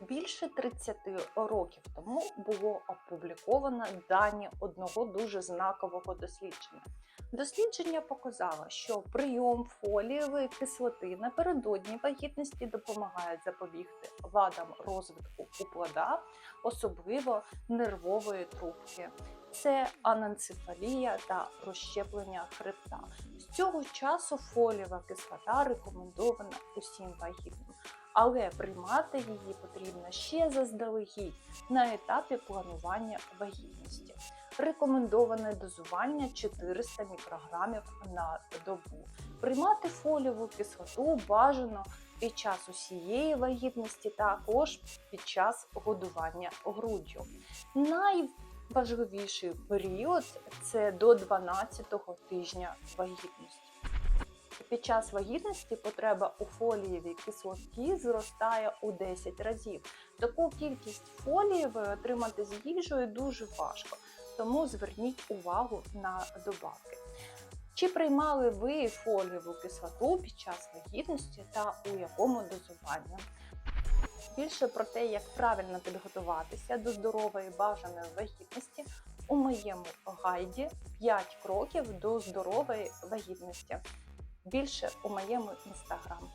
Більше 30 років тому було опубліковано дані одного дуже знакового дослідження. Дослідження показало, що прийом фолієвої кислоти напередодні вагітності допомагає запобігти вадам розвитку у плода, особливо нервової трубки. Це аненцефалія та розщеплення хребта. З цього часу фолієва кислота рекомендована усім вагітним, але приймати її потрібно ще заздалегідь на етапі планування вагітності. Рекомендоване дозування 400 мікрограмів на добу. Приймати фолієву кислоту бажано під час усієї вагітності, також під час годування груддю. Найважливіший період це до 12-го тижня вагітності. Під час вагітності потреба у фолієвій кислоті зростає у 10 разів. Таку кількість фолієвої отримати з їжею дуже важко, тому зверніть увагу на добавки. Чи приймали ви фолієву кислоту під час вагітності та у якому дозуванні? Більше про те, як правильно підготуватися до здорової бажаної вагітності у моєму гайді 5 кроків до здорової вагітності. Більше у моєму інстаграм.